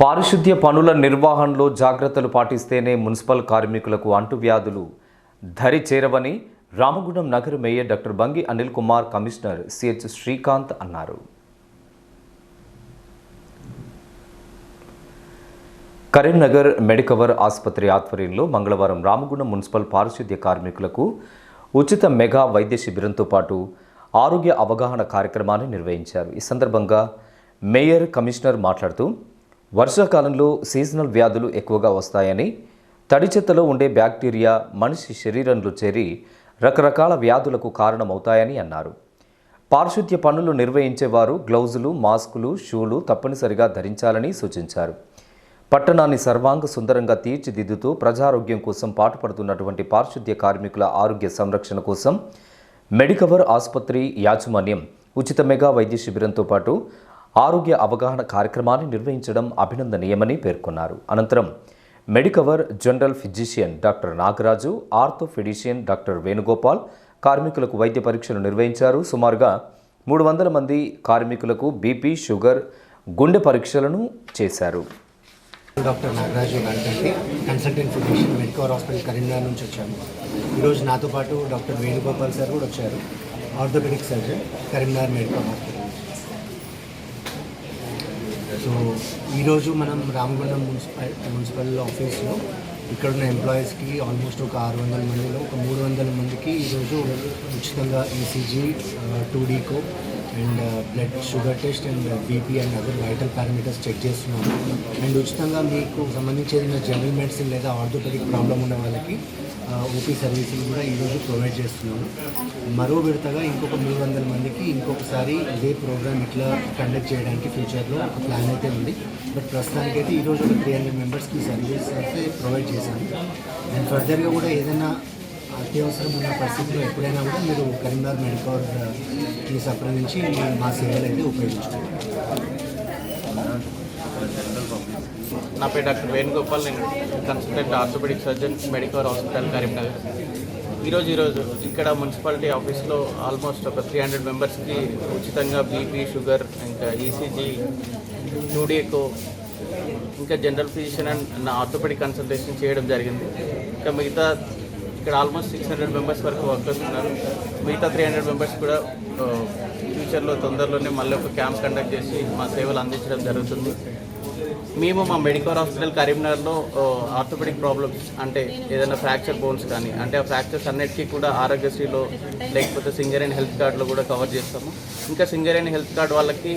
పారిశుద్ధ్య పనుల నిర్వహణలో జాగ్రత్తలు పాటిస్తేనే మున్సిపల్ కార్మికులకు అంటువ్యాధులు ధరి చేరవని రామగుండం నగర mayor doctor Bangi Anil Kumar commissioner CH Srikanth అన్నారు. కరీంనగర్ మెడికవర్ ఆసుపత్రి ఆధ్వర్యంలో మంగళవారం రామగుండం మున్సిపల్ పారిశుద్ధ్య కార్మికులకు ఉచిత మెగా వైద్య శిబిరంతో పాటు ఆరోగ్య అవగాహన కార్యక్రమాన్ని నిర్వహించారు. ఈ సందర్భంగా మేయర్ కమిషనర్ మాట్లాడుతూ వర్షాకాలంలో సీజనల్ వ్యాధులు ఎక్కువగా వస్తాయని తడి చెత్తలో ఉండే బ్యాక్టీరియా మనిషి శరీరంలో చేరి రకరకాల వ్యాధులకు కారణమవుతాయని అన్నారు. పారిశుద్ధ్య పనులు నిర్వహించేవారు గ్లౌజులు మాస్కులు షూలు తప్పనిసరిగా ధరించాలని సూచించారు. పట్టణాన్ని సర్వాంగ సుందరంగా తీర్చిదిద్దుతూ ప్రజారోగ్యం కోసం పాటుపడుతున్నటువంటి పారిశుద్ధ్య కార్మికుల ఆరోగ్య సంరక్షణ కోసం మెడికవర్ ఆసుపత్రి యాజమాన్యం ఉచిత మెగా వైద్య శిబిరంతో పాటు ఆరోగ్య అవగాహన కార్యక్రమాన్ని నిర్వహించడం అభినందనీయమని పేర్కొన్నారు. అనంతరం Medicover general physician doctor Nagaraju ఆర్థోఫిడిషియన్ doctor Venugopal కార్మికులకు వైద్య పరీక్షలు నిర్వహించారు. సుమారుగా మూడు వందల మంది కార్మికులకు బీపీ షుగర్ గుండె పరీక్షలను చేశారు. డాక్టర్ నాగరాజు గారికి consultant physician Medicover hospital Karimnagar నుంచి వచ్చాము. ఈరోజు నాతో పాటు డాక్టర్ వేణుగోపాల్ సార్ కూడా వచ్చారు. Orthopedic surgeon Karimnagar medical hospital. So ఈరోజు మనం రామగుండం మున్సిపల్ మున్సిపల్ ఆఫీస్లో ఇక్కడ ఉన్న ఎంప్లాయీస్కి ఆల్మోస్ట్ ఒక ఆరు వందల మందిలో ఒక మూడు వందల మందికి ఈరోజు ఉచితంగా ECG two D echo and blood sugar test and BP and other vital parameters check చేస్తున్నాము. అండ్ ఉచితంగా మీకు సంబంధించి ఏదైనా జనరల్ మెడిసిన్ లేదా ఆర్థోపెడిక్ ప్రాబ్లం ఉన్న వాళ్ళకి uh, ఓపీ సర్వీసులు కూడా ఈరోజు ప్రొవైడ్ చేస్తున్నాము. మరో విడతగా ఇంకొక మూడు వందల మందికి ఇంకొకసారి ఇదే ప్రోగ్రామ్ ఇట్లా కండక్ట్ చేయడానికి ఫ్యూచర్లో ఒక ప్లాన్ అయితే ఉంది. బట్ ప్రస్తుతానికైతే ఈరోజు ఒక త్రీ హండ్రెడ్ మెంబర్స్కి సర్వీస్ అయితే ప్రొవైడ్ చేశాము. అండ్ ఫర్దర్గా కూడా ఏదైనా అత్యవసరం ఉన్న పరిస్థితిలో ఎప్పుడైనా కూడా మీరు కరీంనగర్ మెడికల్ని సంప్రదించి మా సేవలు అయితే ఉపయోగించుకోవాలి. నా పేరు డాక్టర్ వేణుగోపాల్ నేను consultant orthopaedic surgeon medical hospital Karimnagar. ఈరోజు ఈరోజు ఇక్కడ మున్సిపాలిటీ ఆఫీస్లో ఆల్మోస్ట్ ఒక త్రీ హండ్రెడ్ మెంబర్స్కి ఉచితంగా బీపీ షుగర్ ఇంకా ఈసీజీ టూడీకో ఇంకా జనరల్ ఫిజిషియన్ అండ్ నా ఆర్థోపెడిక్ కన్సల్టేషన్ చేయడం జరిగింది. ఇంకా మిగతా ఇక్కడ ఆల్మోస్ట్ సిక్స్ హండ్రెడ్ మెంబర్స్ వరకు వర్కర్స్ ఉన్నారు. మిగతా త్రీ హండ్రెడ్ మెంబర్స్ కూడా uh, ఫ్యూచర్లో తొందరలోనే మళ్ళీ ఒక క్యాంప్ కండక్ట్ చేసి మా సేవలు అందించడం జరుగుతుంది. మేము మా మెడికల్ హాస్పిటల్ కరీంనగర్లో ఆర్థోపెడిక్ ప్రాబ్లమ్స్ అంటే ఏదైనా ఫ్రాక్చర్ బోన్స్ కానీ అంటే ఆ ఫ్రాక్చర్స్ అన్నిటికీ కూడా ఆరోగ్యశ్రీలో లేకపోతే సింగరేణి హెల్త్ కార్డులో కూడా కవర్ చేస్తాము. ఇంకా సింగరేణి హెల్త్ కార్డు వాళ్ళకి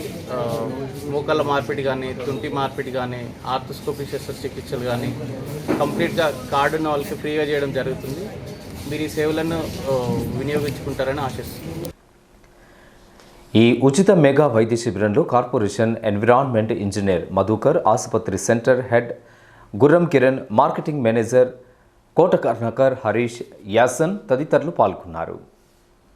మోకాళ్ళ మార్పిడి కానీ తుంటి మార్పిడి కానీ ఆర్థోస్కోపీ శస్త్రచికిత్సలు కానీ కంప్లీట్గా కార్డు ఉన్న వాళ్ళకి ఫ్రీగా చేయడం జరుగుతుంది. మీరు ఈ సేవలను వినియోగించుకుంటారని ఆశిస్తున్నాను ఈ ఉచిత మెగా వైద్య శిబిరంలో కార్పొరేషన్ ఎన్విరాన్మెంట్ ఇంజనీర్ మధుకర్ ఆసుపత్రి centre head Gurram Kiran marketing manager Kota Karnakar Harish Yasan తదితరులు పాల్గొన్నారు.